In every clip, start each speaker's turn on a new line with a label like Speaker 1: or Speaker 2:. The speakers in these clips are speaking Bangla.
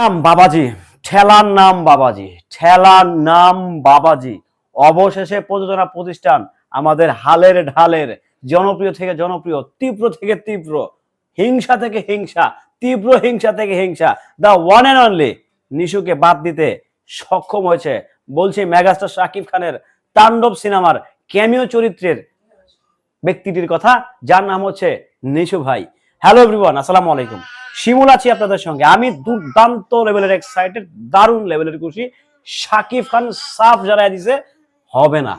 Speaker 1: নাম বাবাজি, ঠেলার নাম বাবাজি, ঠেলার নাম বাবাজি। অবশেষে প্রযোজনা প্রতিষ্ঠান আমাদের হালের ঢালের জনপ্রিয় থেকে জনপ্রিয়, তীব্র থেকে তীব্র, হিংসা থেকে হিংসা, তীব্র হিংসা থেকে হিংসা দা ওয়ান অ্যান্ড অনলি নিশুকে বাদ দিতে সক্ষম হয়েছে, বলছি মেগাস্টার শাকিব খানের তাণ্ডব সিনেমার ক্যামিও চরিত্রের ব্যক্তিটির কথা, যার নাম হচ্ছে নিশু ভাই। হ্যালো এভরিওয়ান আসসালামু আলাইকুম। শিমুল আছি আপনাদের সঙ্গে। আমি দুর্দান্ত লেভেলের এক্সাইটেড দারুণ লেভেলের খুশি। শাকিব খান সাফ জানাই দিছে, হবে না।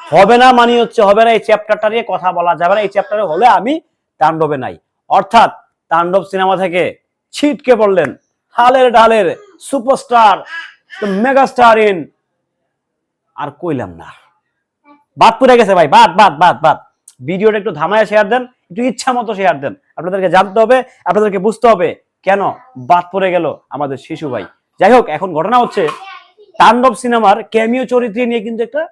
Speaker 1: হবে না মানে হচ্ছে হবে না, এই চ্যাপ্টারটা নিয়ে কথা বলা যাবে না। এই চ্যাপ্টারে হলে আমি তাণ্ডবে নাই। অর্থাৎ তাণ্ডব সিনেমা থেকে ছিটকে পড়লেন হালের ঢালের সুপারস্টার মেগাস্টার ইন আর কইলাম না। বাদ পড়ে গেছে ভাই, বাদ বাদ বাদ বাদ। ভিডিওটা একটু ধামায় শেয়ার দেন। একটু ইচ্ছা মতো শেয়ার দেন। আপনাদেরকে জানতে হবে, আপনাদেরকে বুঝতে হবে কেন বাদ পড়ে গেল আমাদের শিশু ভাই। যাই হোক, এখন ঘটনা হচ্ছে, তাণ্ডব সিনেমার ক্যামিও চরিত্রে নিয়ে কিন্তু একটা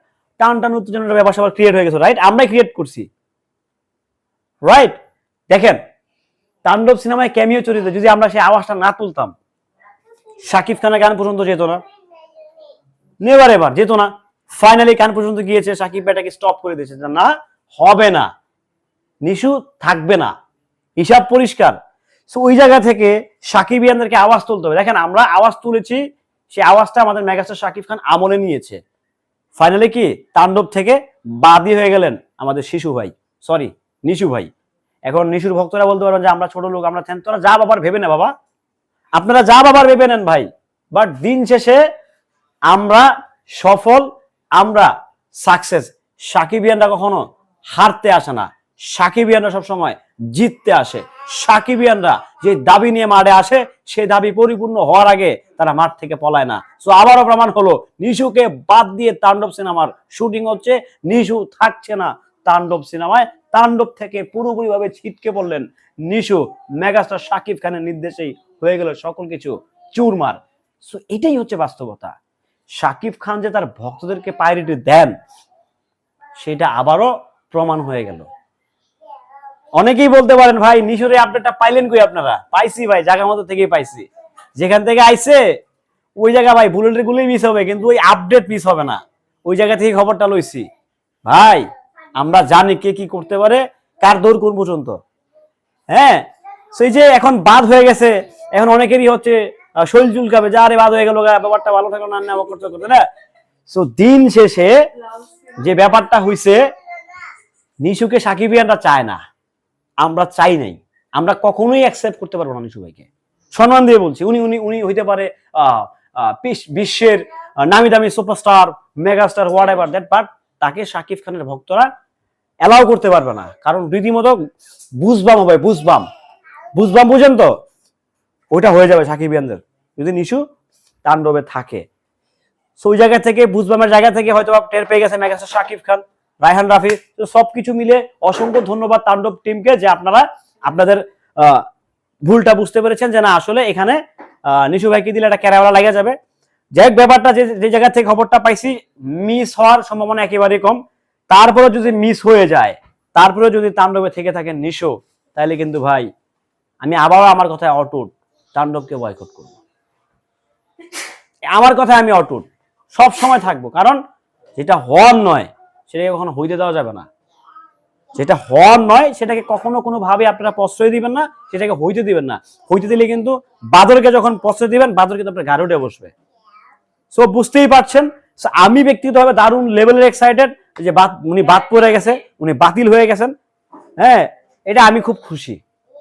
Speaker 1: টান টান উত্তেজনার ব্যাপার সবার ক্রিয়েট হয়ে গেছে রাইট আমরাই ক্রিয়েট করছি। রাইট দেখেন, তাণ্ডব সিনেমায় ক্যামিও চরিত্রে যদি আমরা সেই আওয়াজটা না তুলতাম, শাকিব খানের গান পর্যন্ত যেত না। নেবার এবার যেত না। ফাইনালি কান পর্যন্ত গিয়েছে সাকিব ব্যাটাকে স্টপ করে দিয়েছে। না, হবে না। নিশু থাকবে না। হিসাব পরিষ্কার। সো ওই জায়গা থেকে সাকিব ইয়ানদেরকে আওয়াজ তুলতে হবে। দেখেন, আমরা আওয়াজ তুলেছি, সেই আওয়াজটা আমাদের মেগাস্টার সাকিব খান আমলে নিয়েছে। ফাইনালি কি? তাণ্ডব থেকে বাদী হয়ে গেলেন আমাদের শিশু ভাই। সরি নিশু ভাই। এখন নিশুর ভক্তরা বলতে পারবেন যে, আমরা ছোট লোক, আমরা থেন তোরা যা বাবার ভেবে না বাবা। আপনারা যা বাবার ভেবে নেন ভাই। বাট দিন শেষে আমরা সফল, আমরা সাকসেস সাকিবিয়ানরা কখনো হারতে আসে না। সাকিবিয়ানরা সবসময় জিততে আসে। সাকিবিয়ানরা যে দাবি নিয়ে মাঠে আসে সেই দাবি পরিপূর্ণ হওয়ার আগে তারা মাঠ থেকে পলায় না। সো আবারও প্রমাণ হলো, নিশুকে বাদ দিয়ে তাণ্ডব সিনেমার শুটিং হচ্ছে। নিশু থাকছে না তাণ্ডব সিনেমায়। তাণ্ডব থেকে পুরোপুরি ভাবে ছিটকে পড়লেন নিশু। মেগাস্টার সাকিব খানের নির্দেশেই হয়ে গেল সকল কিছু চুরমার। সো এটাই হচ্ছে বাস্তবতা। সাকিব খান যে তার ভক্তদেরকে প্রায়োরিটি দেন, সেটা আবারও প্রমাণ হয়ে গেল। অনেকেই বলতে পারেন, ভাই নিশোরে আপডেটটা পাইলেন কই আপনারা? পাইছি ভাই, জায়গা মতো থেকেই পাইছি। যেখান থেকে আইছে, ওই জায়গা ভাই বুলেটের গুলোই মিস হবে, কিন্তু ওই আপডেট মিস হবে না। ওই জায়গা থেকে খবরটা লইছি। ভাই, আমরা জানি কে কি করতে পারে, কার দৌড় কোন পর্যন্ত। হ্যাঁ? সেই যে এখন বাদ হয়ে গেছে, এখন অনেকেরই হচ্ছে শরীর চুলকাবে, যা, আরে, বাদ হয়ে গেল ব্যাপারটা ভালো থাকল না না করতে করতে না? সো দিন শেষে যে ব্যাপারটা হইছে, নিশুকে সাকিবিয়ানরা চায় না। আমরা চাই নাই। আমরা কখনোই অ্যাকসেপ্ট করতে পারব না নিশু ভাইকে। সম্মান দিয়ে বলছি, উনি উনি উনি হইতে পারে বিশ্বের নামি দামি superstar megastar whatever that but তাকে সাকিব খানের ভক্তরা অ্যালাউ করতে পারবে না। কারণ রীতিমতো বুঝবাম হবে বুঝবাম। বুঝবাম বুঝেন তো? ওইটা হয়ে যাবে সাকিবিয়ানদের যদি নিশু তাণ্ডবে থাকে। সো ওই জায়গা থেকে, বুঝবামের জায়গা থেকে হয়তো টের পেয়ে গেছে মেগাস্টার শাকিব খান। রায়হান রাফি, তো সবকিছু মিলে অসংখ্য ধন্যবাদ তাণ্ডব টিমকে যে আপনারা, আপনাদের ভুলটা বুঝতে পেরেছেন যে না, আসলে এখানে নিশু ভাইকে দিলে একটা ক্যারাওয়ালা লাগা যাবে। যাই হোক, ব্যাপারটা যে যে জায়গা থেকে খবরটা পাইছি মিস হওয়ার সম্ভাবনা একেবারেই কম। তারপরে যদি মিস হয়ে যায় তারপরে যদি তাণ্ডবে থেকে থাকে নিশো, তাহলে কিন্তু ভাই, আমি আবারও আমার কথায় অটুট, তাণ্ডবকে বয়কট করব। আমার কথায় আমি অটুট সব সময় থাকব, কারণ যেটা হওয়ার নয় সেটাকে কখনো হইতে দেওয়া যাবে না। যেটা হওয়ার নয়, সেটাকে কখনো কোনো ভাবে আপনারা প্রশ্রয় দিবেন না, সেটাকে হইতে দিবেন না। হইতে দিলে কিন্তু বাদরকে যখন প্রশ্রয় দিবেন, বাদর কিন্তু আপনার গাড়ি উঠে বসবে। সো বুঝতেই পারছেন? আমি ব্যক্তিগতভাবে দারুণ লেভেলের এক্সাইটেড যে বাদ উনি বাদ পড়ে গেছে, উনি বাতিল হয়ে গেছেন। হ্যাঁ এটা আমি খুব খুশি।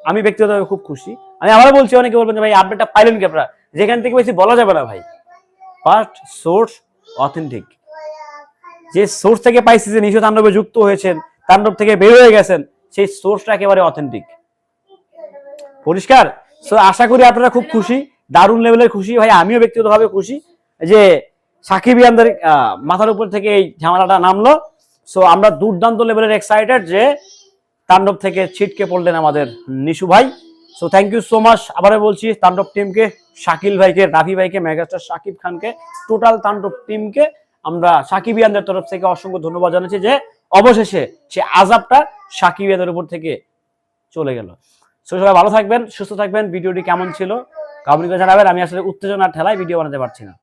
Speaker 1: আমি ব্যক্তিগতভাবে খুব খুশি। আমি আবার বলছি, অনেকে বলবেন যে ভাই, আপডেটটা পাইলেন কি আপনারা? যেখান থেকে বেশি বলা যাবে না ভাই। ফার্স্ট সোর্স অথেন্টিক যে সোর্স থেকে পাইছি যে নিশো তাণ্ডবে যুক্ত হয়েছেন, তাণ্ডব থেকে বের হয়ে গেছেন, সেই সোর্সটা একেবারে অথেন্টিক পরিষ্কার? সো আশা করি আপনারা খুব খুশি, দারুণ লেভেলের খুশি। ভাই, আমিও ব্যক্তিগতভাবে খুশি যে সাকিব ইয়ানদের মাথার উপর থেকে এই ঝামেলাটা নামলো। সো আমরা দুর্দান্ত লেভেলের এক্সাইটেড যে তাণ্ডব থেকে ছিটকে পড়লেন আমাদের নিশু ভাই। So thank you so much আবারও বলছি, তাণ্ডব টিমকে শাকিল ভাইকে, রাফি ভাইকে, মেগাস্টার শাকিব খানকে টোটাল তাণ্ডব টিমকে আমরা সাকিবিয়ানদের তরফ থেকে অসংখ্য ধন্যবাদ জানাচ্ছি যে অবশেষে সে আজাবটা সাকিবিয়ানদের উপর থেকে চলে গেল। সো সবাই ভালো থাকবেন, সুস্থ থাকবেন, ভিডিওটি কেমন ছিল? করে জানাবেন। আমি আসলে উত্তেজনার ঠেলায় ভিডিও বানাতে পারছি না।